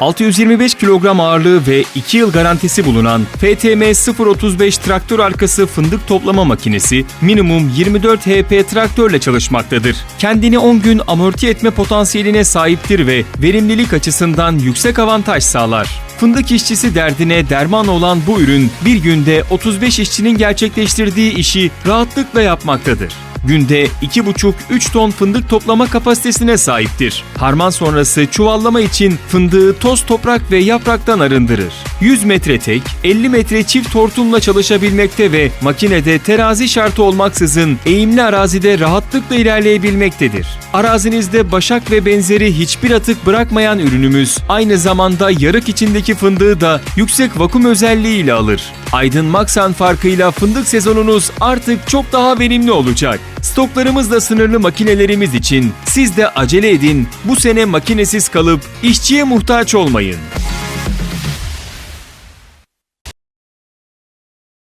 625 kilogram ağırlığı ve 2 yıl garantisi bulunan FTM 035 traktör arkası fındık toplama makinesi minimum 24 HP traktörle çalışmaktadır. Kendini 10 gün amorti etme potansiyeline sahiptir ve verimlilik açısından yüksek avantaj sağlar. Fındık işçisi derdine derman olan bu ürün bir günde 35 işçinin gerçekleştirdiği işi rahatlıkla yapmaktadır. Günde 2,5-3 ton fındık toplama kapasitesine sahiptir. Harman sonrası çuvallama için fındığı toz toprak ve yapraktan arındırır. 100 metre tek, 50 metre çift hortumla çalışabilmekte ve makinede terazi şartı olmaksızın eğimli arazide rahatlıkla ilerleyebilmektedir. Arazinizde başak ve benzeri hiçbir atık bırakmayan ürünümüz aynı zamanda yarık içindeki fındığı da yüksek vakum özelliğiyle alır. Aydın Maksan farkıyla fındık sezonunuz artık çok daha verimli olacak. Stoklarımız da sınırlı makinelerimiz için siz de acele edin. Bu sene makinesiz kalıp işçiye muhtaç olmayın.